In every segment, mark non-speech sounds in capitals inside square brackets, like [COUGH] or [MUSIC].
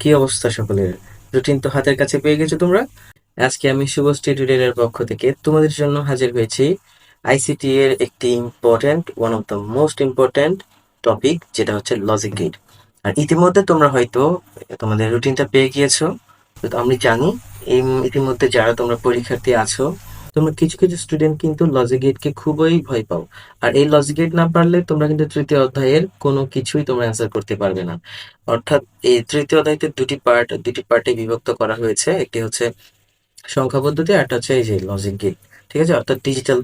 কি অবস্থা সকলের? রুটিন তো হাতের কাছে পেয়ে গেছো তোমরা? আজকে আমি শুভ টিউটোরিয়ালের পক্ষ থেকে তোমাদের জন্য হাজির হয়েছি আইসিটি এর একটি important one of the most important topic যেটা হচ্ছে লজিক গেট আর ইতিমধ্যে তোমরা হয়তো তোমাদের রুটিনটা পেয়ে গিয়েছো। তো আমি জানি এই ইতিমধ্যে যারা তোমরা পরীক্ষার্থী আছো তোমরা কিছু কিছু স্টুডেন্ট কিন্তু লজিক গেটকে খুবই ভয় পাও। আর এই লজিক গেট না পারলে তোমরা কিন্তু তৃতীয় অধ্যায়ের কোনো কিছুই তোমরা অ্যান্সার করতে পারবে না। অর্থাৎ এই তৃতীয় অধ্যায়তে দুটি পার্ট দুটি পার্টে বিভক্ত করা হয়েছে। একটি হচ্ছে সংখ্যা পদ্ধতি আর হচ্ছে এই যে লজিক গেট ঠিক আছে? অর্থাৎ ডিজিটাল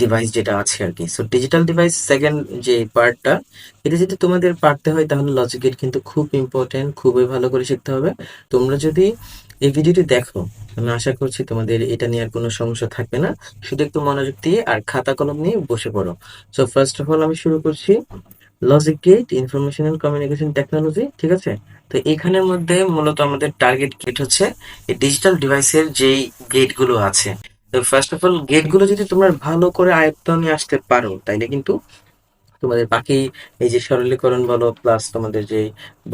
ডিভাইস যেটা আছে আর কি। সো ডিজিটাল ডিভাইস সেকেন্ড যে পার্টটা এটা যদি তোমাদের পারতে হয় তাহলে লজিক গেট কিন্তু খুব ইম্পর্টেন্ট খুবই ভালো করে শিখতে হবে। তোমরা যদি এই ভিডিওটি দেখো। আমি আশা করছি তোমাদের এটা নিয়ে আর কোনো সমস্যা থাকবে না। শুধু একটু মনোযোগ দিয়ে আর খাতা কলম নিয়ে বসে পড়ো। সো ফার্স্ট অফ অল আমি শুরু করছি logic gate information and communication technology ঠিক আছে? তো এখানের মধ্যে মূলত আমাদের টার্গেট গেট হচ্ছে এই ডিজিটাল ডিভাইসের যেই গেটগুলো আছে। তো ফার্স্ট অফ অল গেটগুলো যদি তোমরা ভালো করে আয়ত্ত নিয়ে আসতে পারো, তাইলে কিন্তু তোমাদের বাকি এই যে সরলীকরণ বলো প্লাস তোমাদের যে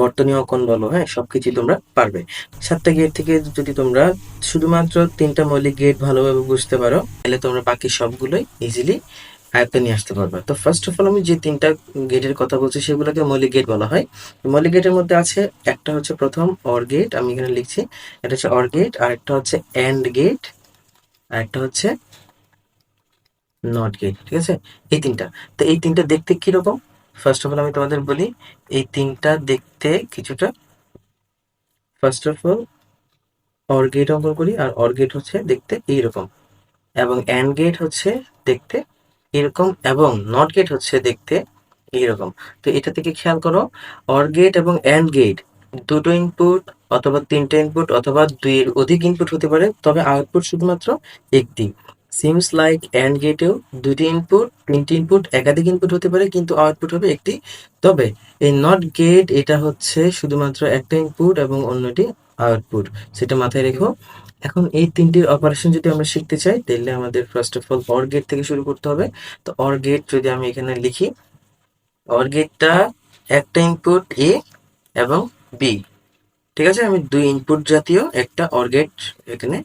বর্তনীয় অঙ্কন বলো হ্যাঁ সবকিছু তোমরা পারবে। সাতটা গেট থেকে যদি তোমরা শুধুমাত্র তিনটা মৌলিক গেট ভালোভাবে বুঝতে পারো, তাহলে তোমরা বাকি সবগুলোই ইজিলি আয়ত্তে নিয়ে আসতে পারবে। তো ফার্স্ট অফ অল আমি যে তিনটা গেটের কথা বলছি, সেগুলোকে মৌলিক গেট বলা হয়। মৌলিক গেটের মধ্যে আছে একটা হচ্ছে প্রথম অর গেট আমি এখানে লিখছি। এটা হচ্ছে অর গেট আর একটা হচ্ছে এন্ড গেট আর একটা হচ্ছে নট গেট ঠিক আছে? এই তিনটা। তো এই তিনটা দেখতে কীরকম? ফার্স্ট অফ অল আমি তোমাদের বলি, এই তিনটা দেখতে কিছুটা first of all OR gate অঙ্কন করি, আর অর গেট হচ্ছে দেখতে এইরকম। এবং অ্যান্ড গেট হচ্ছে দেখতে এরকম এবং নট গেট হচ্ছে দেখতে এইরকম। তো এটা থেকে খেয়াল করো অর গেট এবং অ্যান্ড গেট দুটো ইনপুট অথবা তিনটে ইনপুট অথবা দুইয়ের অধিক ইনপুট হতে পারে, তবে আউটপুট শুধুমাত্র একটি। সিমস লাইক অ্যান্ড গেটেও দুটি ইনপুট তিনটি ইনপুট একাধিক ইনপুট হতে পারে, কিন্তু আউটপুট হবে একটি। তবে এই নট গেট এটা হচ্ছে শুধুমাত্র একটা ইনপুট এবং অন্যটি আউটপুট সেটা মাথায় রেখো। এখন এই তিনটির অপারেশন যদি আমরা শিখতে চাই, তাহলে আমাদের first of all OR gate থেকে শুরু করতে হবে। তো অর গেট যদি আমি এখানে লিখি অর গেটটা একটা ইনপুট এ এবং বি ঠিক আছে? আমি দুই ইনপুট জাতীয় একটা অর গেট এখানে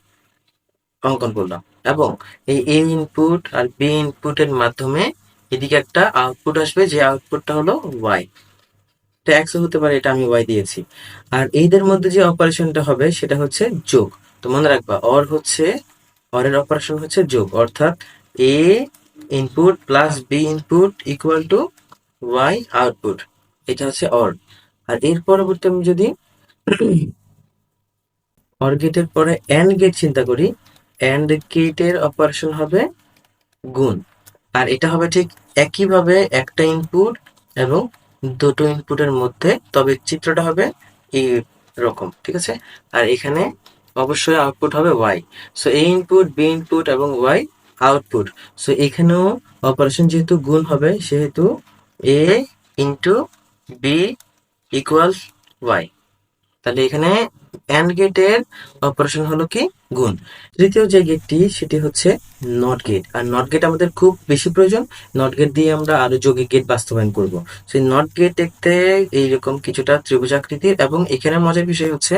অঙ্কন করলাম। এবং এই এ ইনপুট আর বি ইনপুটের মাধ্যমে এদিকে একটা আউটপুট আসবে, যে আউটপুটটা হলো ওয়াই এটা এক্সও হতে পারে, এটা আমি ওয়াই দিয়েছি। আর এইদের মধ্যে যে অপারেশনটা হবে, সেটা হচ্ছে যোগ। তো মনে রাখবা অর হচ্ছে অরের অপারেশন হচ্ছে যোগ। অর্থাৎ A input plus B input equal to Y output এটা হচ্ছে অর আর এর পরবর্তী আমি যদি অর গেটের পরে এন্ড গেট চিন্তা করি এন্ড গেটের অপারেশন হবে গুণ। আর এটা হবে ঠিক একইভাবে একটা ইনপুট এবং দুটো ইনপুটের মধ্যে, তবে চিত্রটা হবে এই রকম ঠিক আছে? আর এখানে অবশ্যই আউটপুট হবে Y so A input B input এবং ওয়াই আউটপুট সো এখানেও অপারেশন যেহেতু গুণ হবে, সেহেতু A into B equal Y তাহলে এখানে অ্যান্ড গেটের অপারেশন হলো কি? গুণ। তৃতীয় যে গেটটি সেটি হচ্ছে নট গেট আর নট গেট আমাদের খুব বেশি প্রয়োজন। নট গেট দিয়ে আমরা আরও যৌগিক গেট বাস্তবায়ন করব। সেই নট গেট দেখতে এইরকম কিছুটা ত্রিভুজ আকৃতির এবং এখানে মজার বিষয় হচ্ছে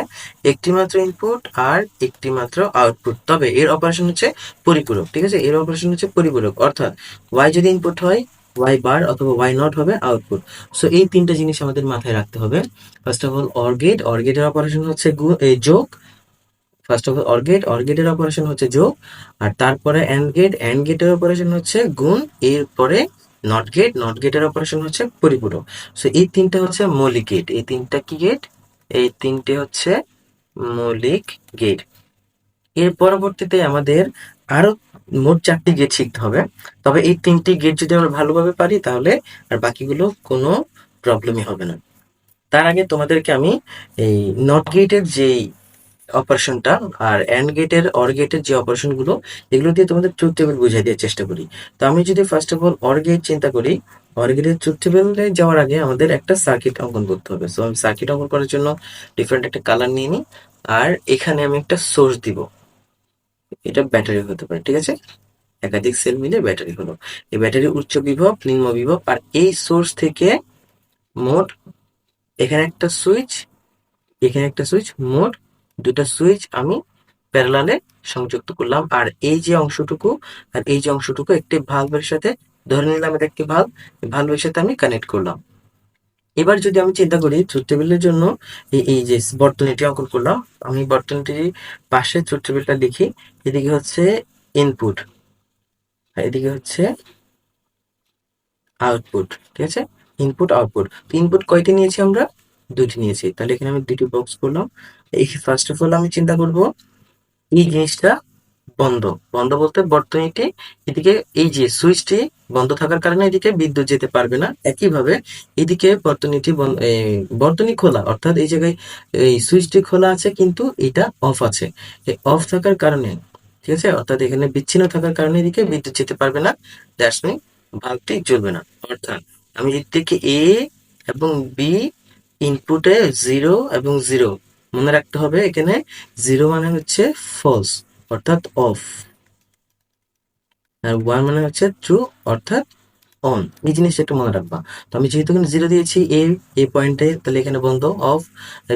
একটি মাত্র ইনপুট আর একটি মাত্র আউটপুট তবে এর অপারেশন হচ্ছে পরিপূরক, ঠিক আছে? এর অপারেশন হচ্ছে পরিপূরক। অর্থাৎ ওয়াই যদি ইনপুট হয় ওয়াই বার অথবা ওয়াই নট হবে আউটপুট সো এই তিনটা জিনিস আমাদের মাথায় রাখতে হবে। First of all OR gate OR গেটের অপারেশন হচ্ছে এই যোগ। First of all OR gate OR গেটের অপারেশন হচ্ছে যোগ, আর তারপরে অ্যান্ড গেট অ্যান্ড গেটের অপারেশন হচ্ছে গুণ, এরপরে নট গেট নট গেটের অপারেশন হচ্ছে পরিপূরক। সো এই তিনটা হচ্ছে মৌলিক গেট এই তিনটা কি গেট এই তিনটে হচ্ছে মৌলিক গেটের পরবর্তীতে আমাদের আরও মোট চারটি গেট শিখতে হবে। তবে এই তিনটি গেট যদি আমরা ভালোভাবে পারি, তাহলে আর বাকিগুলো কোনো প্রবলেমই হবে না। তার আগে তোমাদেরকে আমি এই নট গেটের যেই অপারেশনটা আর অ্যান্ড গেটের অর গেটের যে অপারেশনগুলো, এগুলো দিয়ে তোমাদের ট্রুথ টেবিল বুঝিয়ে দেওয়ার চেষ্টা করি। তো আমি যদি first of all OR gate চিন্তা করি অর গেটের ট্রুথ টেবিলে যাওয়ার আগে আমাদের একটা সার্কিট অঙ্কন করতে হবে। সো আমি সার্কিট অঙ্কন করার জন্য ডিফারেন্ট একটা কালার নিয়ে নিই, আর এখানে আমি একটা সোর্স দিব। এটা ব্যাটারি হতে পারে, ঠিক আছে? একাধিক সেল মিলে ব্যাটারি হলো। এই ব্যাটারি উচ্চ বিভব, নিম্ন বিভব, আর এই সোর্স থেকে মোট এখানে একটা সুইচ এখানে একটা সুইচ মোট দুটা সুইচ আমি প্যারালালে সংযুক্ত করলাম। আর এই যে অংশটুকু, আর এই যে অংশটুকু একটি ভালভের সাথে, ধরে নিলাম এটা একটি ভালভ ভালভের সাথে আমি কানেক্ট করলাম। এবার যদি আমি চিন্তা করি ট্রুথ টেবিলের জন্য এই যে বর্তনীটি অঙ্কন করলাম, আমি বর্তনীটির পাশে ট্রুথ টেবিলটা লিখি এদিকে হচ্ছে ইনপুট এদিকে হচ্ছে আউটপুট ঠিক আছে? ইনপুট আউটপুট ইনপুট কয়টি নিয়েছি আমরা? দুটি নিয়েছি। তাহলে এখানে আমি দুটি বক্স করলাম। এই ফার্স্ট অফ অল আমি চিন্তা করব, এই জিনিসটা বন্ধ। বন্ধ বলতে বর্তনীটি এদিকে, এই যে সুইচটি বন্ধ থাকার কারণে এদিকে বিদ্যুৎ যেতে পারবে না। একইভাবে এদিকে বর্তনীটি বর্তনী খোলা, অর্থাৎ এই জায়গায় এই সুইচটি খোলা আছে কিন্তু এটা অফ আছে। অফ থাকার কারণে, ঠিক আছে? অর্থাৎ এখানে বিচ্ছিন্ন থাকার কারণে এদিকে বিদ্যুৎ যেতে পারবে না। দ্যাটস মিন ভাগটি জ্বলবে না। অর্থাৎ আমি এদিকে এ এবং বি ইনপুটে জিরো এবং জিরো মনে রাখতে হবে, এখানে জিরো মানে হচ্ছে ফলস অর্থাৎ অফ আর ওয়ান মানে হচ্ছে ট্রু অর্থাৎ অন এই জিনিসটা একটু মনে রাখবা। তো আমি যেহেতু এখানে জিরো দিয়েছি এ এ পয়েন্টে তাহলে এখানে বন্ধ অফ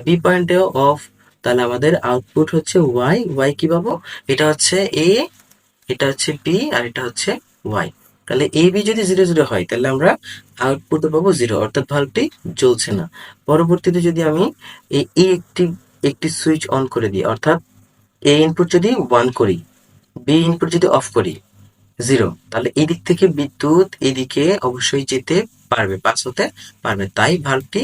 বি পয়েন্টেও অফ তাহলে আমাদের আউটপুট হচ্ছে ওয়াই ওয়াই কি পাবো? এটা হচ্ছে এ এটা হচ্ছে বি আর এটা হচ্ছে ওয়াই তাহলে এ বি যদি জিরো জিরো হয়, তাহলে আমরা আউটপুট পাবো জিরো অর্থাৎ ভাল্বটি জ্বলছে না। পরবর্তীতে যদি আমি এই একটি একটি সুইচ অন করে দিই, অর্থাৎ এ ইনপুট যদি ওয়ান করি বি ইনপুট যদি অফ করি জিরো তাহলে এই দিক থেকে বিদ্যুৎ এদিকে অবশ্যই যেতে পারবে পাস হতে পারবে, তাই ভাল্বটি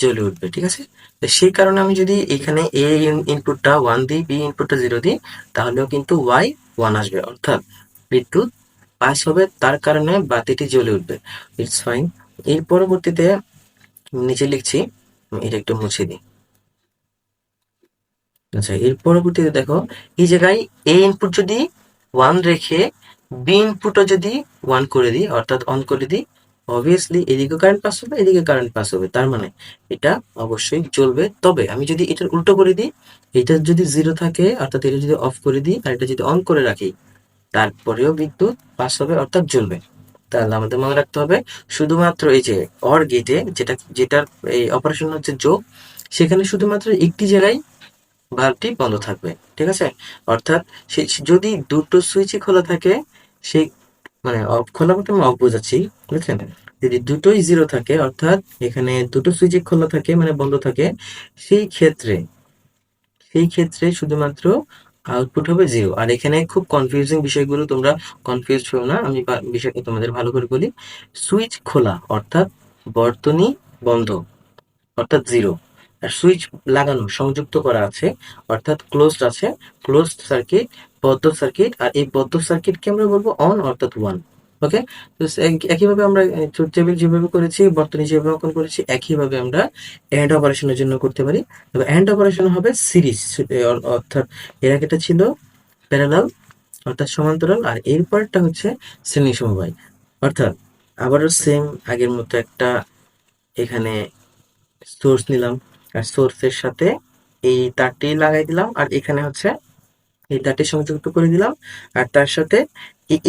জ্বলে উঠবে, ঠিক আছে? তো সেই কারণে আমি যদি এখানে এ ইনপুটটা ওয়ান দিই বি ইনপুটটা জিরো দিই, তাহলেও কিন্তু ওয়াই ওয়ান আসবে, অর্থাৎ বিদ্যুৎ পাস হবে, তার কারণে বাতিটি জ্বলে উঠবে। ইটস ফাইন এর পরবর্তীতে নিচে লিখছি, এটা একটু মুছে দিই। আচ্ছা এর পরবর্তীতে দেখো, এই জায়গায় এ ইনপুট যদি ওয়ান রেখে বি ইনপুটও যদি ওয়ান করে দিই, অর্থাৎ অন করে দিই অবভিয়াসলি এদিকে কারেন্ট পাস হবে, এদিকে কারেন্ট পাস হবে। তার মানে এটা অবশ্যই চলবে। তবে আমি যদি এটার উল্টো করে দিই, এটা যদি জিরো থাকে, অর্থাৎ এটা যদি অফ করে দিই, আর এটা যদি অন করে রাখি, তারপরেও বিদ্যুৎ পাস হবে, অর্থাৎ জ্বলবে। তাহলে আমাদের মনে রাখতে হবে, শুধুমাত্র এই যে অর গেটে যেটা, যেটার এই অপারেশন হচ্ছে যোগ, সেখানে শুধুমাত্র একটি জায়গায় ভাল্বটি বন্ধ থাকবে, ঠিক আছে? অর্থাৎ যদি দুটো সুইচই খোলা থাকে সেই মানে অফ, খোলা বলতে আমি অফ বোঝাচ্ছি, বুঝলেন? যদি দুটোই জিরো থাকে, অর্থাৎ এখানে দুটো সুইচই খোলা থাকে মানে বন্ধ থাকে, সেই ক্ষেত্রে সেই ক্ষেত্রে শুধুমাত্র আউটপুট হবে জিরো আর এখানে খুব কনফিউজিং বিষয়গুলো তোমরা কনফিউজ হও না, আমি বিষয়টা তোমাদের ভালো করে বলি। সুইচ খোলা, অর্থাৎ বর্তনী বন্ধ, অর্থাৎ জিরো সুইচ লাগানো, সংযুক্ত করা আছে, অর্থাৎ ক্লোজড আছে। ক্লোজড সার্কিট বদ্ধ সার্কিট আর এই বদ্ধ সার্কিটকে আমরা বলব অন অর্থাৎ ওয়ান ওকে তো একইভাবে আমরা ট্রুথ টেবিল যেভাবে করেছি, বর্তনী যেভাবে অঙ্কন করেছি, একইভাবে আমরা এন্ড অপারেশনের জন্য করতে পারি। তবে এন্ড অপারেশন হবে সিরিজ অর্থাৎ এর আগেটা ছিল প্যারালাল অর্থাৎ সমান্তরাল, আর এর পরেরটা হচ্ছে শ্রেণি সমবায়। অর্থাৎ আবারও সেম আগের মতো একটা এখানে সোর্স নিলাম। সোর্সের সাথে এই তারটি লাগাই দিলাম, আর এখানে হচ্ছে এই তারটি সংযুক্ত করে দিলাম, আর তার সাথে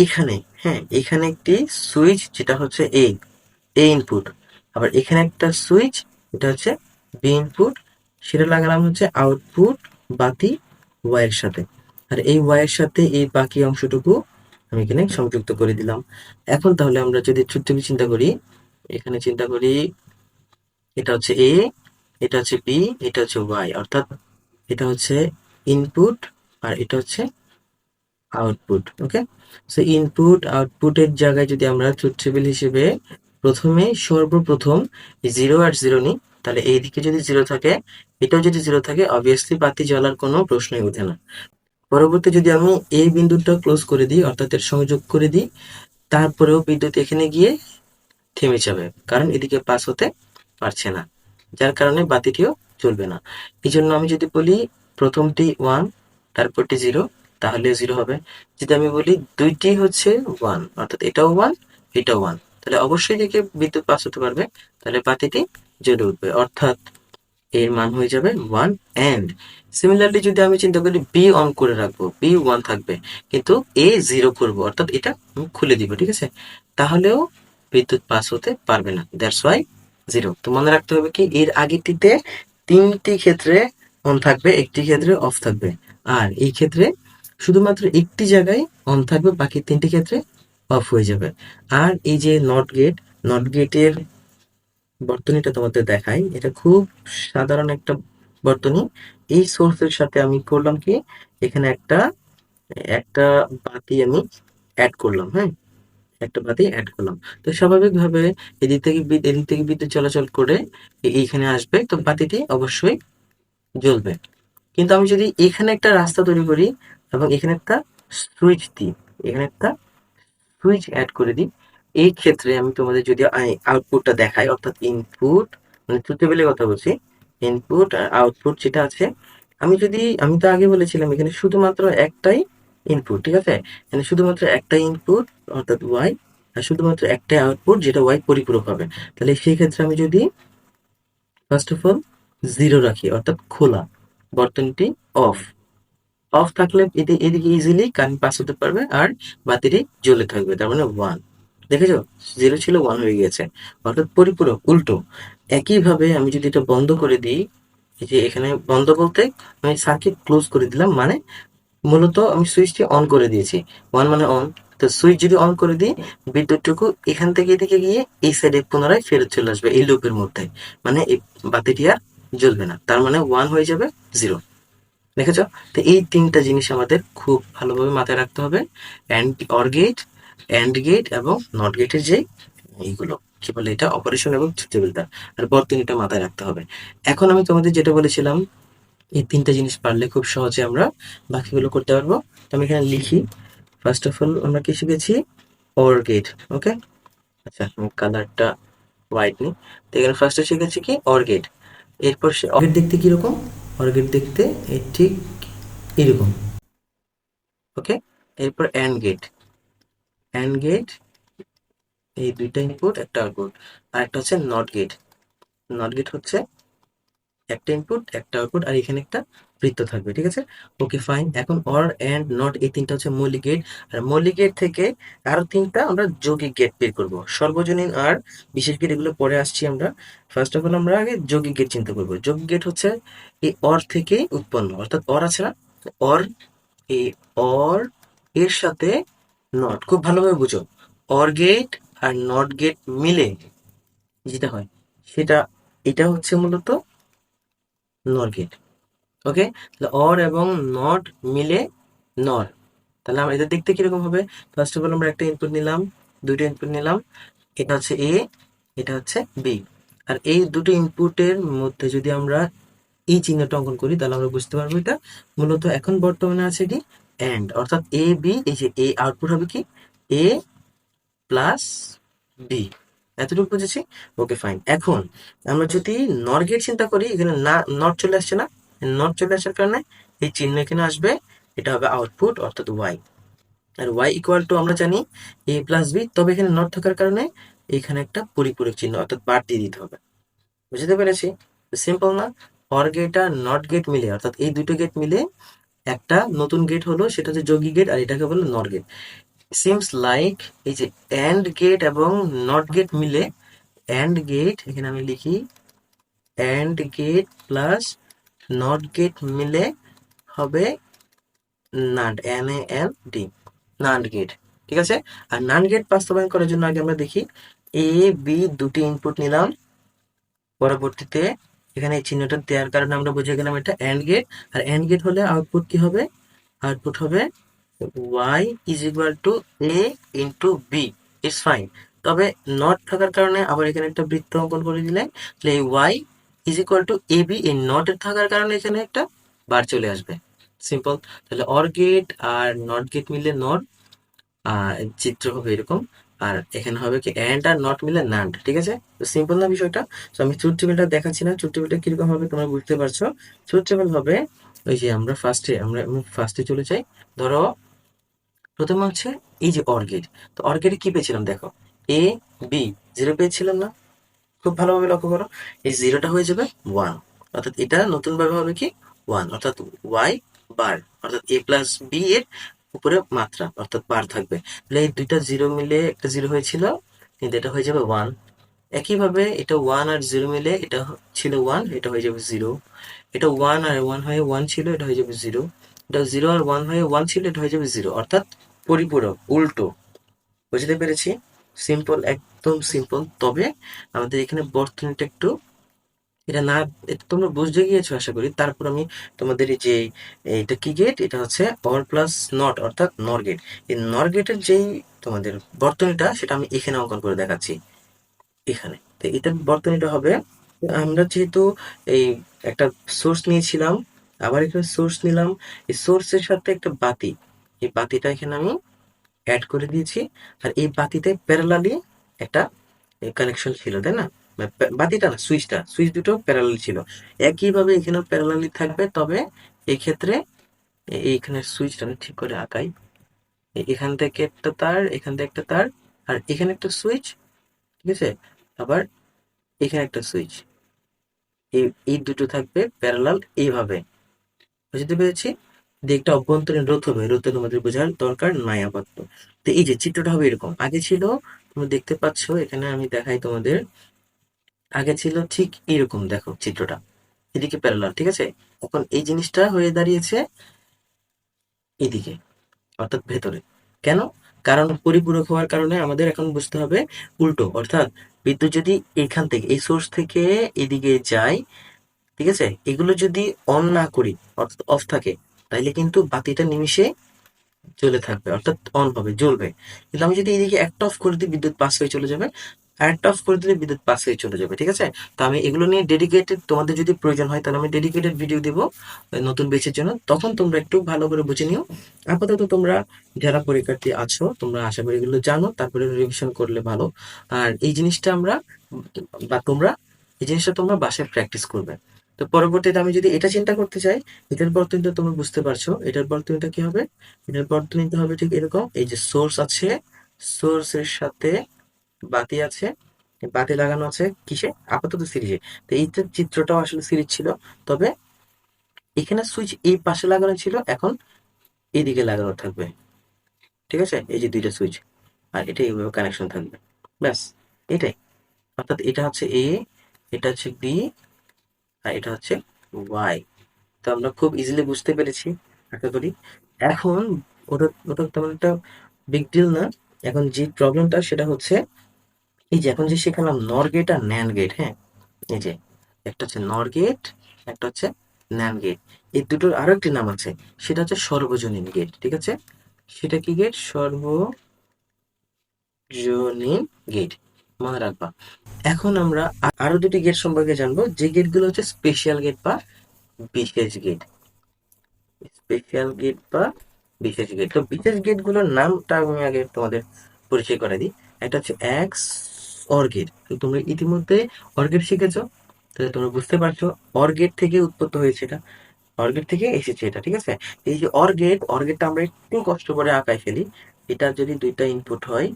এখানে হ্যাঁ এখানে একটি সুইচ যেটা হচ্ছে এ এ ইনপুট আবার এখানে একটা সুইচ এটা হচ্ছে বি ইনপুট সেটা লাগালাম হচ্ছে আউটপুট বাতি ওয়াইয়ের সাথে। আর এই ওয়াইয়ের সাথে এই বাকি অংশটুকু আমি এখানে সংযুক্ত করে দিলাম। এখন তাহলে আমরা যদি ছোট্ট চিন্তা করি, এখানে চিন্তা করি, এটা হচ্ছে এ এটা হচ্ছে বি এটা হচ্ছে ওয়াই অর্থাৎ এটা হচ্ছে ইনপুট আর এটা হচ্ছে আউটপুট ওকে সো ইনপুট আউটপুটের জায়গায় যদি আমরা ট্রুথ টেবিল হিসেবে প্রথমে সর্বপ্রথম জিরো আর জিরো নিই, তাহলে এই দিকে যদি জিরো থাকে, এটাও যদি জিরো থাকে অবভিয়াসলি বাতি জ্বলার কোনো প্রশ্নই ওঠে না। পরবর্তী যদি আমি এই বিন্দুটা ক্লোজ করে দিই, অর্থাৎ এর সংযোগ করে দিই, তারপরেও বিদ্যুৎ এখানে গিয়ে থেমে যাবে, কারণ এদিকে পাস হতে পারছে না। যার কারণে বাতিটিও চলবে না। এই জন্য আমি যদি বলি প্রথমটি ওয়ান তারপরটি জিরো তাহলে জিরো হবে। যদি আমি বলি দুইটি হচ্ছে ওয়ান অর্থাৎ এটাও ওয়ান এটাও ওয়ান তাহলে অবশ্যই দিকে বিদ্যুৎ পাস হতে পারবে। তাহলে বাতিটি জ্বলে উঠবে। অর্থাৎ এর মান হয়ে যাবে ওয়ান এন্ড সিমিলারলি যদি আমি চিন্তা করি বি অন করে রাখব বি ওয়ান থাকবে, কিন্তু এ জিরো করব, অর্থাৎ এটা খুলে দিব, ঠিক আছে? তাহলেও বিদ্যুৎ পাস হতে পারবে না। That's why zero. তো মনে রাখতে হবে কি, এর আগেরটিতে তিনটি ক্ষেত্রে অন থাকবে, একটি ক্ষেত্রে অফ থাকবে। আর এই ক্ষেত্রে শুধুমাত্র একটি জায়গায় অন থাকবে, বাকি তিনটি ক্ষেত্রে অফ হয়ে যাবে। আর এই যে নট গেট নট গেটের বর্তনীটা তোমাদের দেখাই, এটা খুব সাধারণ একটা বর্তনী। এই সোর্সের সাথে আমি করলাম কি, এখানে একটা একটা বাতি আমি অ্যাড করলাম হ্যাঁ? একটা বাতি অ্যাড করলাম। তো স্বাভাবিকভাবে এদিক থেকে এদিক থেকে বিদ্যুৎ চলাচল করে এইখানে আসবে, তো বাতিটি অবশ্যই জ্বলবে। কিন্তু আমি যদি এখানে একটা রাস্তা তৈরি করি এবং এখানে একটা সুইচ দিই, এখানে একটা সুইচ অ্যাড করে দিই, এই ক্ষেত্রে আমি তোমাদের যদি আউটপুটটা দেখাই, অর্থাৎ ইনপুট মানে টেবিলের কথা বলছি ইনপুট আর আউটপুট যেটা আছে, আমি যদি আমি তো আগে বলেছিলাম এখানে শুধুমাত্র একটাই ইনপুট ঠিক আছে? এখানে শুধুমাত্র একটাই ইনপুট অর্থাৎ ওয়াই আর শুধুমাত্র একটাই আউটপুট যেটা ওয়াই পরিপূরক হবে। তাহলে সেই ক্ষেত্রে আমি যদি ফার্স্ট অফ অল জিরো রাখি, অর্থাৎ খোলা বর্তনটি অফ অফ থাকলে এদি- এদিকে ইজিলি কারেন্ট পাস হতে পারবে আর বাতিটি জ্বলে থাকবে, তার মানে ওয়ান দেখেছ? জিরো ছিল ওয়ান হয়ে গেছে অর্থাৎ পরিপূরক, উল্টো। একইভাবে আমি যদি এটা বন্ধ করে দিই যে এখানে বন্ধ বলতে আমি সার্কিট ক্লোজ করে দিলাম মানে মূলত আমি সুইচটি অন করে দিয়েছি। ওয়ান মানে অন তো সুইচ যদি অন করে দিই, বিদ্যুৎটুকু এখান থেকে এদিকে গিয়ে এই সাইডে পুনরায় ফেরত চলে আসবে, এই লুপের মধ্যে। মানে এই বাতিটি আর জ্বলবে না। তার মানে ওয়ান হয়ে যাবে জিরো দেখেছ? তো এই তিনটা জিনিস আমাদের খুব ভালোভাবে মাথায় রাখতে হবে। And or gate and gate এবং নট গেটের যে এইগুলো, কি বলে এটা? অপারেশন এবং টেবিলটা আর বর্তনীটা মাথায় রাখতে হবে। এখন আমি তোমাদের যেটা বলেছিলাম এই তিনটা জিনিস পারলে খুব সহজে আমরা বাকিগুলো করতে পারব। তো আমি এখানে লিখি ফার্স্ট অফ অল আমরা কি শিখেছি? অর গেট ওকে আচ্ছা কালারটা হোয়াইট নিই। তো এখানে ফার্স্টে শিখেছি কি? অর গেট এরপর সে অর্গেট দেখতে কীরকম অর্গেট দেখতে এই ঠিক এরকম ওকে এরপর অ্যান্ড গেট অ্যান্ড গেট এই দুইটা ইনপুট একটা আউটপুট আর একটা হচ্ছে নট গেট নট গেট হচ্ছে একটা ইনপুট একটা আউটপুট আর এখানে একটা বৃত্ত থাকবে, ঠিক আছে? ওকে ফাইন এখন অর অ্যান্ড নট এই তিনটা হচ্ছে মৌলিক গেট আর মৌলিক গেট থেকে আরও তিনটা আমরা যৌগিক গেট বের করব। সর্বজনীন আর, বিশেষ গেট এগুলো পরে আসছি আমরা। ফার্স্ট অফ অল আমরা আগে যৌগিক গেট চিন্তা করব। যৌগিক গেট হচ্ছে এই অর থেকেই উৎপন্ন। অর্থাৎ অর আছে না? অর এই অর এর সাথে নট খুব ভালোভাবে বুঝো। অর গেট আর নট গেট মিলে যেটা হয়, সেটা, এটা হচ্ছে মূলত নর গেট ওকে তাহলে অর এবং নট মিলে নর তাহলে আমরা এটা দেখতে কীরকম হবে? ফার্স্ট অফ অল আমরা একটা ইনপুট নিলাম দুটো ইনপুট নিলাম। এটা হচ্ছে এ এটা হচ্ছে বি আর এই দুটো ইনপুটের মধ্যে যদি আমরা এই চিহ্নটা অঙ্কন করি, তাহলে আমরা বুঝতে পারব এটা। মূলত এখন বর্তমানে আছে কি? অ্যান্ড অর্থাৎ এ বি এই যে এ আউটপুট হবে কি? এ প্লাস বি এতটুকু বুঝেছি? ওকে ফাইন এখন আমরা যদি নর গেট চিন্তা করি, এখানে না নট চলে আসছে না? নট চলে আসার কারণে এই চিহ্ন এখানে আসবে। এটা হবে আউটপুট অর্থাৎ ওয়াই আর ওয়াই ইকুয়াল টু আমরা জানি এ প্লাস বি তবে এখানে নট থাকার কারণে এখানে একটা পরিপূরক চিহ্ন, অর্থাৎ বার দিয়ে দিতে হবে। বুঝতে পেরেছি? সিম্পল না? অর গেট আর নট গেট মিলে, অর্থাৎ এই দুটো গেট মিলে একটা নতুন গেট হলো, সেটা হচ্ছে যোগী গেট আর এটাকে বলে নট গেট সিমস লাইক এই যে অ্যান্ড গেট এবং নট গেট মিলে অ্যান্ড গেট এখানে আমি লিখি and gate plus not gate মিলে হবে not N A N D NAND gate ঠিক আছে? আর নান্ড গেট বাস্তবায়ন করার জন্য আগে আমরা দেখি এ বি দুটি ইনপুট নিলাম, পরবর্তীতে এখানে এই চিহ্নটা দেওয়ার কারণে আমরা বুঝে গেলাম এটা অ্যান্ড গেট আর অ্যান্ড গেট হলে আউটপুট কি হবে? আউটপুট হবে Y is equal to A into B it's fine তবে নট থাকার কারণে আবার এখানে একটা বৃত্ত অঙ্কন করে দিলে তাহলে এই Y is equal to A B এই নট থাকার কারণে এখানে একটা বার চলে আসবে। সিম্পল তাহলে অর গেট আর নট গেট মিলে নট চিত্র হবে এরকম। আর এখানে হবে কি অ্যান্ড আর নট মিলে নান্ড ঠিক আছে? তো সিম্পল না বিষয়টা। তো আমি ট্রুথ টেবিলটা দেখাচ্ছি না। ট্রুথ টেবিলটা কীরকম হবে তোমরা বুঝতে পারছ। ট্রুথ টেবিল হবে, ওই যে আমরা ফার্স্টে আমরা ফার্স্টে চলে যাই। ধরো প্রথমে হচ্ছে এই যে অর তো অর কি পেয়েছিলাম দেখো? এ বি জিরো পেয়েছিলাম না? খুব ভালোভাবে লক্ষ্য করো। এই জিরোটা হয়ে যাবে ওয়ান অর্থাৎ এটা নতুন ভাবে হবে কি? ওয়ান অর্থাৎ ওয়াই বার অর্থাৎ এ প্লাস বি এর উপরে মাত্রা, অর্থাৎ বার থাকবে। তাহলে এই দুইটা জিরো মিলে একটা জিরো হয়েছিল, কিন্তু এটা হয়ে যাবে ওয়ান একইভাবে এটা ওয়ান আর জিরো মিলে এটা ছিল ওয়ান এটা হয়ে যাবে জিরো এটা ওয়ান আর ওয়ান হয়ে ওয়ান ছিল, এটা হয়ে যাবে জিরো এটা জিরো আর ওয়ান হয়ে ওয়ান ছিল, এটা হয়ে যাবে জিরো অর্থাৎ পরিপূরক, উল্টো। বুঝতে পেরেছি? সিম্পল একদম সিম্পল তবে আমাদের এখানে বর্তনীটা একটু এটা না, এটা তোমরা বুঝতে গিয়েছো, আশা করি। তারপর আমি তোমাদের যে এটা কি গেট এটা হচ্ছে অর প্লাস নট অর্থাৎ নর গেট এই নর গেটের যেই তোমাদের বর্তনীটা, সেটা আমি এখানে অঙ্কন করে দেখাচ্ছি। এখানে। তো এটার বর্তনীটা হবে, আমরা যেহেতু এই একটা সোর্স নিয়েছিলাম, আবার এখানে সোর্স নিলাম। এই সোর্সের সাথে একটা বাতি। এই বাতিটা এখানে আমি অ্যাড করে দিয়েছি। আর এই বাতিতে প্যারালালি একটা কানেকশন ছিল, তাই না? বাতিটা না, সুইচটা, সুইচ দুটো প্যারালালি ছিল। একইভাবে এখানেও প্যারালালি থাকবে, তবে এই ক্ষেত্রে এইখানে সুইচটা আমি ঠিক করে আঁকাই। এখান থেকে একটা তার, এখান থেকে একটা তার, আর এখানে একটা সুইচ, ঠিক আছে? আবার এখানে একটা সুইচ। এই এই দুটো থাকবে প্যারালাল এইভাবে। বুঝতে পেরেছি? দিয়ে একটা অভ্যন্তরীণ রোধ হবে। রোধের আমাদের বোঝার দরকার নাই আপাতত। তো এই যে চিত্রটা হবে এরকম। আগে ছিল তুমি দেখতে পাচ্ছ, এখানে আমি দেখাই তোমাদের। আগে ছিল ঠিক এরকম, দেখো চিত্রটা। এদিকে প্যারালাল ঠিক আছে? এখন এই জিনিসটা হয়ে দাঁড়িয়েছে এদিকে, অর্থাৎ ভেতরে। কেন? কারণ পরিপূরক হওয়ার কারণে আমাদের এখন বুঝতে হবে উল্টো। অর্থাৎ বিদ্যুৎ যদি এখান থেকে, এই সোর্স থেকে এদিকে যায়, ঠিক আছে? এগুলো যদি অন না করি, অর্থাৎ অফ থাকে তাইলে কিন্তু বাতিটা নিমিষে জ্বলে থাকবে, অর্থাৎ অন হবে, জ্বলবে। কিন্তু আমি যদি এদিকে একটা অফ করে দিই, বিদ্যুৎ পাস হয়ে চলে যাবে আর একটা অফ করে দিলে বিদ্যুৎ পাস হয়ে চলে যাবে, ঠিক আছে? তো আমি এগুলো নিয়ে ডেডিকেটেড তোমাদের যদি প্রয়োজন হয়, তাহলে আমি ডেডিকেটেড ভিডিও দেবো নতুন বেচের জন্য। তখন তোমরা একটু ভালো করে বুঝে নিও। আপাতত তোমরা যারা পরীক্ষার্থী আছো, তোমরা আশা করি এগুলো জানো, তারপরে রিভিশন করলে ভালো। আর এই জিনিসটা আমরা, বা তোমরা, এই জিনিসটা তোমরা বাসায় প্র্যাকটিস করবে। তো পরবর্তীতে আমি যদি এটা চিন্তা করতে চাই, এটার বর্তনীটা তোমরা বুঝতে পারছ, এটার বর্তনীটা কি হবে? এটার বর্তনীটা হবে ঠিক এরকম, এই যে সোর্স আছে সোর্সের সাথে বাতি আছে, বাতি লাগানো আছে কিসে? আপাতত সিরিজে। তো এই চিত্রটাও আসলে সিরিজ ছিল, তবে এখানে সুইচ এই পাশে লাগানো ছিল, এখন এদিকে লাগানো থাকবে। ঠিক আছে? এই যে দুইটা সুইচ আর এটা এইভাবে কানেকশন থাকবে। ব্যাস, এটাই। অর্থাৎ এটা হচ্ছে এ এটা হচ্ছে বি এটা হচ্ছে ওয়াই তো আমরা খুব ইজিলি বুঝতে পেরেছি, আশা করি। এখন ওটা ওটা তেমন একটা বিগ ডিল না। এখন যে প্রবলেমটা সেটা হচ্ছে এই যে এখন যে শেখালাম নর গেট আর ন্যান গেট হ্যাঁ? এই যে, একটা হচ্ছে নর গেট একটা হচ্ছে ন্যান গেট এই দুটোর আরও একটি নাম আছে, সেটা হচ্ছে সর্বজনীন গেট ঠিক আছে? সেটা কি গেট সর্বজনীন গেট মনে রাখবা এখন আমরা আরও দুটি গেট সম্পর্কে জানব। যে গেটগুলো হচ্ছে স্পেশাল গেট বা বিশেষ গেট স্পেশাল গেট বা বিশেষ গেট তো বিশেষ গেটগুলোর নামটা আমি আগে তোমাদের পরিচয় করে দিই। একটা হচ্ছে এক্স অর গেট তো তোমরা ইতিমধ্যে অর গেট শিখেছো। তাহলে তোমরা বুঝতে পারছ অর গেট থেকে উৎপত্ত হয়েছে এটা। অর গেট থেকে এসেছে এটা, ঠিক আছে? এই যে অর গেট অর গেটটা আমরা একটু কষ্ট করে আঁকায় ফেলি। এটা যদি দুইটা ইনপুট হয়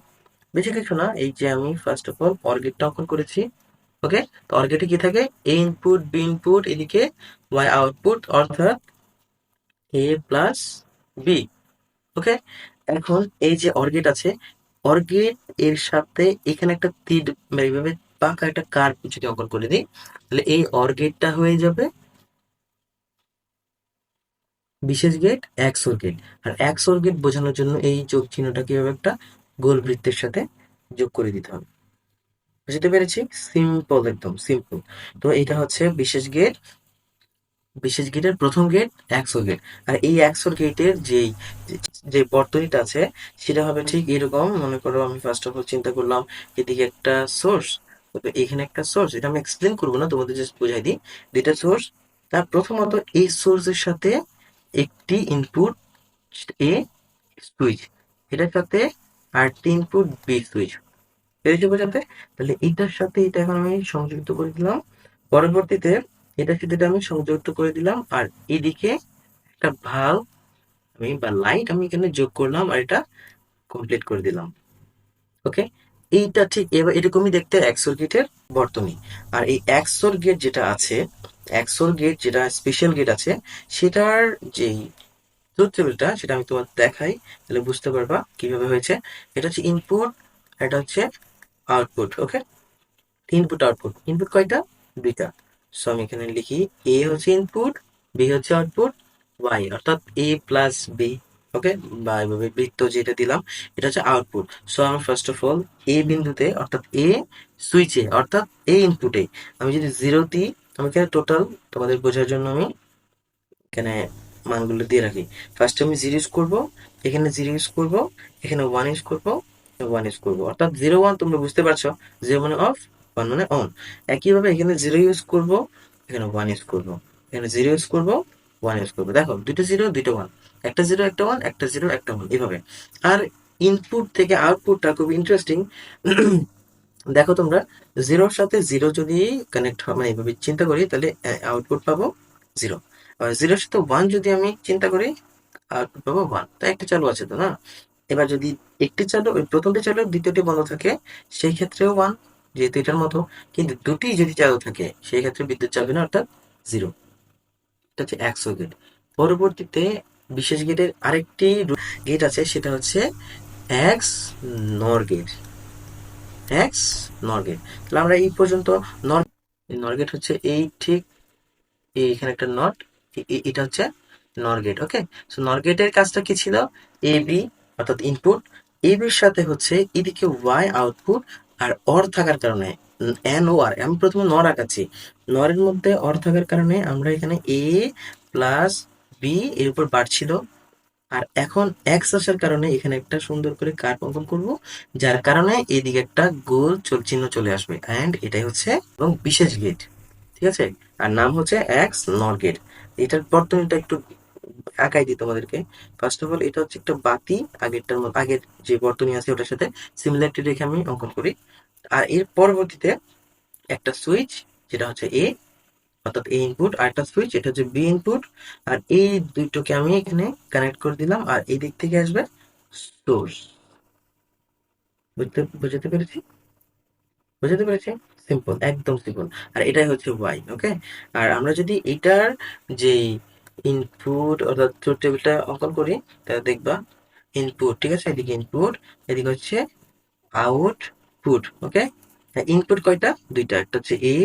বেশি কিছু না, এই যে আমি ফার্স্ট অফ অল অর গেটটা অঙ্কন করেছি ওকে তো অর গেটে কি থাকে? এ ইনপুট বি ইনপুট এদিকে ওয়াই আউটপুট অর্থাৎ এ প্লাস বি ওকে এখন এই যে অর্গেট আছে অর্গেট এর সাথে এখানে একটা তীর মানে এইভাবে পাকা একটা কার্ভ যদি অঙ্কন করে দিই, তাহলে এই অর্গেটটা হয়ে যাবে বিশেষ গেট এক্সোর গেট আর এক্সোর গেট বোঝানোর জন্য এই যোগ চিহ্নটা কীভাবে একটা গোল বৃত্তের সাথে যোগ করে দিতে হবে। বুঝতে পেরেছি? সিম্পল একদম সিম্পল তো এটা হচ্ছে বিশেষ গেট বিশেষ গেটের প্রথম গেট একশো গেট আর এই একশো গেটের যেই, যে বর্তনীটা আছে, সেটা হবে ঠিক এরকম। মনে করো আমি ফার্স্ট অফ অল চিন্তা করলাম, এদিকে একটা সোর্স এখানে একটা সোর্স এটা আমি এক্সপ্লেন করব না, তোমাদের জাস্ট বোঝাই দিই। দুইটা সোর্স তার প্রথমত এই সোর্সের সাথে একটি ইনপুট এ সুইচ এটার সাথে আরেকটি ইনপুট বি সুইচ পেরেছ বোঝাতে, তাহলে এটার সাথে এটা এখন আমি সংযুক্ত করে দিলাম। পরবর্তীতে এটার সাথে আমি সংযুক্ত করে দিলাম, আর এদিকে একটা ভালো আমি বা লাইট আমি এখানে যোগ করলাম আর এটা কমপ্লিট করে দিলাম। ওকে এইটা ঠিক, এবার এরকমই দেখতে এক্সোর গেটের বর্তনী। আর এই এক্সোর গেট যেটা আছে এক্সোর গেট যেটা স্পেশাল গেট আছে, সেটার যেই ট্রুথ টেবিলটা সেটা আমি তোমার দেখাই, তাহলে বুঝতে পারবা কীভাবে হয়েছে। এটা হচ্ছে ইনপুট এটা হচ্ছে output okay input output input কয়টা? দুইটা। সো আমি এখানে লিখি এ হচ্ছে ইনপুট বি হচ্ছে আউটপুট ওয়াই অর্থাৎ এ প্লাস বি ওকে বা এভাবে বৃত্ত যেটা দিলাম, এটা হচ্ছে আউটপুট সো আমি ফার্স্ট অফ অল এ বিন্দুতে, অর্থাৎ এ সুইচে অর্থাৎ এ ইনপুটে আমি যদি জিরো দিই আমি এখানে টোটাল তোমাদের বোঝার জন্য আমি এখানে মানগুলো দিয়ে রাখি। ফার্স্ট আমি জিরো ইউজ করব, এখানে জিরো ইউজ করব, এখানে ওয়ান ইউজ করব ওয়ান ইউজ করব। অর্থাৎ জিরো ওয়ান তোমরা বুঝতে পারছ জিরো মানে অফ ওয়ান মানে অন একইভাবে এখানে জিরো ইউজ করব, এখানে ওয়ান ইউজ করব। এখানে জিরো ইউজ করব ওয়ান ইউজ করব। দেখো, দুটো জিরো দুটো ওয়ান একটা জিরো একটা ওয়ান একটা জিরো একটা ওয়ান এভাবে আর ইনপুট থেকে আউটপুটটা খুব ইন্টারেস্টিং [CLEARS THROAT] দেখো তোমরা জিরোর সাথে জিরো যদি কানেক্ট হয় মানে এইভাবে চিন্তা করি, তাহলে আউটপুট পাবো জিরো জিরোর সাথে ওয়ান যদি আমি চিন্তা করি আউটপুট পাবো ওয়ান তো একটা চালু আছে তো না? এবার যদি একটি চালু, ওই প্রথমটি চালু, দ্বিতীয়টি বন্ধ থাকে, সেই ক্ষেত্রেও ওয়ান যেহেতু এটার মতো, কিন্তু দুটি যদি চালু থাকে, সেই ক্ষেত্রে বিদ্যুৎ চালবে না, অর্থাৎ জিরো এটা হচ্ছে একশো গেট পরবর্তীতে বিশেষ গেটের আরেকটি গেট আছে, সেটা হচ্ছে এক্স নর গেট এক্স নর তাহলে আমরা এই পর্যন্ত নর নর গেট হচ্ছে এই, ঠিক এখানে একটা নট এটা হচ্ছে নর গেট, ওকে? সো নর গেটের কাজটা কি ছিল? এ বি অর্থাৎ ইনপুট এ বির সাথে হচ্ছে এদিকে ওয়াই আউটপুট আর অর থাকার কারণে এন ও আর আমি প্রথমে নর আঁকাচ্ছি। নরের মধ্যে অর থাকার কারণে আমরা এখানে এ প্লাস বি এর উপর বাড়ছিল আর এখন এক্স আসার কারণে এখানে একটা সুন্দর করে কার্ভ অঙ্কন করব, যার কারণে এদিকে একটা গোল চিহ্ন চলে আসবে। অ্যান্ড এটাই হচ্ছে এবং বিশেষ গেট ঠিক আছে? আর নাম হচ্ছে এক্স নর গেট এটার বর্তনীটা একটু আঁকাই দিই তোমাদেরকে। ফার্স্ট অফ অল এটা হচ্ছে একটা বাতি, আগেরটার আগের যে বর্তনী আছে ওটার সাথে সিমিলারিটি রেখে আমি অঙ্কন করি। আর এর পরবর্তীতে একটা সুইচ যেটা হচ্ছে এ অর্থাৎ এ ইনপুট আর একটা সুইচ এটা হচ্ছে বি ইনপুট আর এই দুইটোকে আমি এখানে কানেক্ট করে দিলাম, আর এই দিক থেকে আসবে সোর্স বুঝতে বুঝতে পেরেছি? বুঝতে পেরেছি? সিম্পল একদম সিম্পল আর এটাই হচ্ছে ওয়াই ওকে আর আমরা যদি এটার যে ইনপুট অর্থাৎ ট্রুথ টেবিলটা অঙ্কন করি, তাহলে দেখবা ইনপুট ঠিক আছে? এদিকে ইনপুট এদিকে হচ্ছে আউটপুট ওকে ইনপুট কয়টা? দুইটা। একটা হচ্ছে এ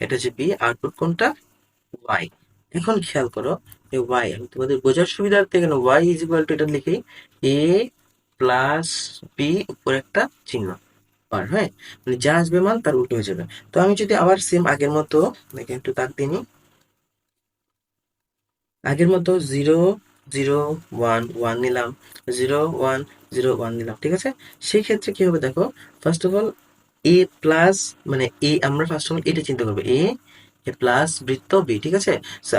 এটা হচ্ছে বি আউটপুট কোনটা? ওয়াই এখন খেয়াল করো এই ওয়াই আমি তোমাদের বোঝার সুবিধার্থে এখানে ওয়াই ইজ ইকুয়াল টু এটা লিখি এ প্লাস বি উপরে একটা চিহ্ন। পার হয় মানে যা আসবে মান তার উল্টো হয়ে যাবে। তো আমি যদি আবার সেম আগের মতো দেখে একটু তাক দিই আগের মতো জিরো জিরো ওয়ান ওয়ান নিলাম। জিরো ওয়ান জিরো ওয়ান নিলাম, ঠিক আছে? সেই ক্ষেত্রে কি হবে দেখো first of all A plus মানে এ আমরা ফার্স্ট অফ অল এটা চিন্তা করব এ প্লাস বৃত্ত বি ঠিক আছে?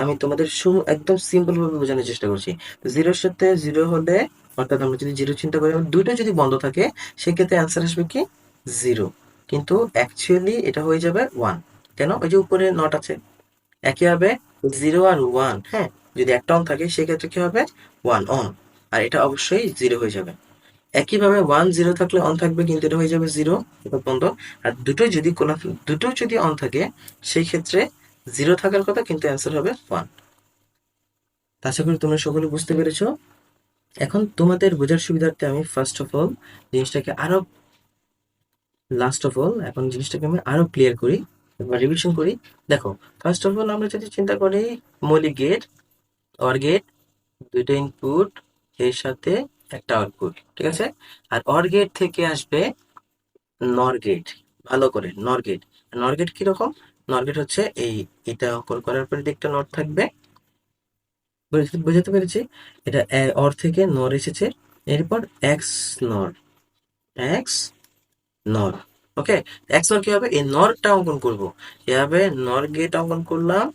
আমি তোমাদের একদম সিম্পল ভাবে বোঝানোর চেষ্টা করছি। জিরোর সাথে জিরো হলে, অর্থাৎ আমরা যদি জিরো চিন্তা করি দুটো যদি বন্ধ থাকে, সেক্ষেত্রে অ্যান্সার আসবে কি? জিরো। কিন্তু অ্যাকচুয়ালি এটা হয়ে যাবে ওয়ান কেন? ওই যে উপরে নট আছে। একইভাবে জিরো আর ওয়ান হ্যাঁ যদি একটা অন থাকে, সেক্ষেত্রে কি হবে? ওয়ান অন আর এটা অবশ্যই জিরো হয়ে যাবে। একইভাবে ওয়ান জিরো থাকলে অন থাকবে, কিন্তু এটা হয়ে যাবে জিরো। বন্ধ। আর দুটো যদি কোনো, দুটো যদি অন থাকে সেই ক্ষেত্রে জিরো থাকার কথা, কিন্তু অ্যান্সার হবে ওয়ান আশা করি তোমরা সকলে বুঝতে পেরেছ। এখন তোমাদের বোঝার সুবিধার্থে আমি ফার্স্ট অফ অল জিনিসটাকে আরও লাস্ট অফ অল এখন জিনিসটাকে আমি আরও ক্লিয়ার করি বা রিভিশন করি। দেখো ফার্স্ট অফ অল আমরা যদি চিন্তা করি, মৌলিক গেট অর গেট দুইটা ইনপুট এর সাথে একটা আউটপুট ঠিক আছে? আর অর গেট থেকে আসবে নর গেট ভালো করে নর গেট নর গেট কীরকম নর গেট হচ্ছে এই, এটা অঙ্কন করার পরে একটা নট থাকবে। বুঝতে পেরেছি? এটা অর থেকে নর এসেছে। এরপর এক্স নর এক্স নর ওকে এক্স নর কি হবে? এই নরটা অঙ্কন করব। এভাবে নর গেট অঙ্কন করলাম।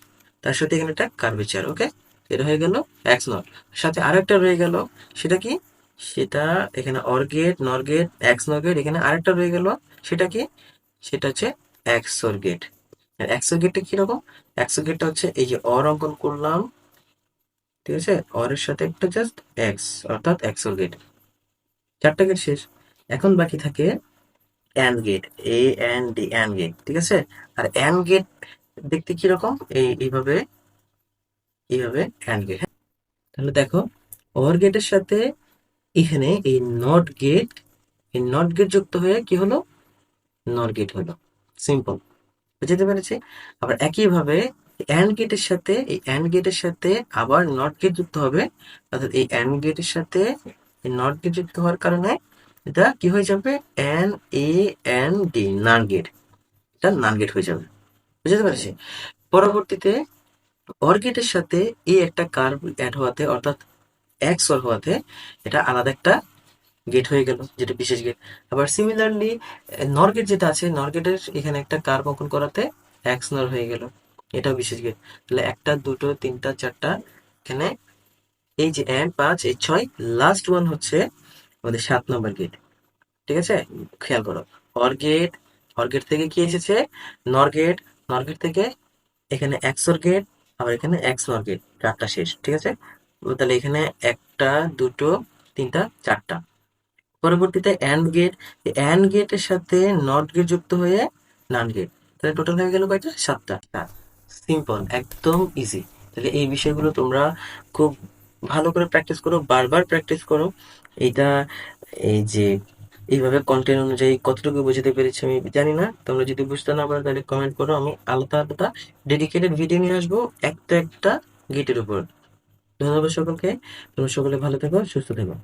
তার সাথে এখানে একটা কার্ভেচার ওকে এটা হয়ে গেল এক্স নর সাথে আরেকটা রয়ে গেল। সেটা কি? সেটা এখানে or gate nor gate XNOR gate এখানে আরেকটা রয়ে গেল। সেটা কি? সেটা হচ্ছে XOR gate XOR গেটটা কীরকম এক্স অর গেটটা হচ্ছে এই যে অর অঙ্কন করলাম। ঠিক আছে? অর এর সাথে একটা জাস্ট এক্স অর্থাৎ এক্স অর গেট চারটা গেট শেষ। এখন বাকি থাকে and gate A N D and gate ঠিক আছে? আর অ্যান্ড গেট দেখতে কীরকম এই, এইভাবে এইভাবে অ্যান্ড গেট তাহলে দেখো অর গেটের সাথে এখানে এই নট গেট এই নট গেট যুক্ত হয়ে কি হলো? নর গেট হলো। সিম্পল বুঝতে পেরেছি? আবার একইভাবে অ্যান্ড গেটের সাথে, এই অ্যান্ড গেটের সাথে আবার নট গেট যুক্ত হবে। অর্থাৎ এই অ্যান্ড গেটের সাথে এই নট গেট যুক্ত হওয়ার কারণে এটা কি হয়ে যাবে? N A N D NAND gate এটা নান গেট হয়ে যাবে। বুঝতে পেরেছি? পরবর্তীতে অর গেটের সাথে এ একটা কার্ভ অ্যাড হওয়াতে, অর্থাৎ এক্স অর হওয়াতে, এটা আলাদা একটা গেট হয়ে গেল, যেটা বিশেষ গেট আবার সিমিলারলি নর গেট যেটা আছে নর গেটের এখানে একটা কার্ভ অঙ্কন করাতে এক্স নর হয়ে গেল, এটাও বিশেষ গেট তাহলে একটা, দুটো, তিনটা, চারটা, এখানে এই যে এন পাঁচ, এই ছয় লাস্ট ওয়ান হচ্ছে আমাদের সাত নম্বর গেট ঠিক আছে? খেয়াল করো অর গেট গেট থেকে কি এসেছে? নর গেট নর গেট থেকে এখানে এক্স অর গেট আবার এখানে এক্স নর গেট চারটা শেষ, ঠিক আছে? তাহলে এখানে একটা, দুটো, তিনটা, চারটা। পরবর্তীতে অ্যান্ড গেট অ্যান্ড গেটের সাথে নট গেট যুক্ত হয়ে নান গেট তাহলে টোটাল হয়ে গেল কয়টা? সাতটা। সিম্পল একদম ইজি তাহলে এই বিষয়গুলো তোমরা খুব ভালো করে প্র্যাকটিস করো, বারবার প্র্যাকটিস করো। এইটা, এই যে, এইভাবে কন্টেন্ট অনুযায়ী কতটুকু বুঝতে পেরেছি আমি জানি না। তোমরা যদি বুঝতে না পারো, তাহলে কমেন্ট করো। আমি আলাদা আলাদা ডেডিকেটেড ভিডিও নিয়ে আসব একটা একটা গেটের উপর। ধন্যবাদ সকলকে। তোমরা সকলে ভালো থেকো, সুস্থ থেকো।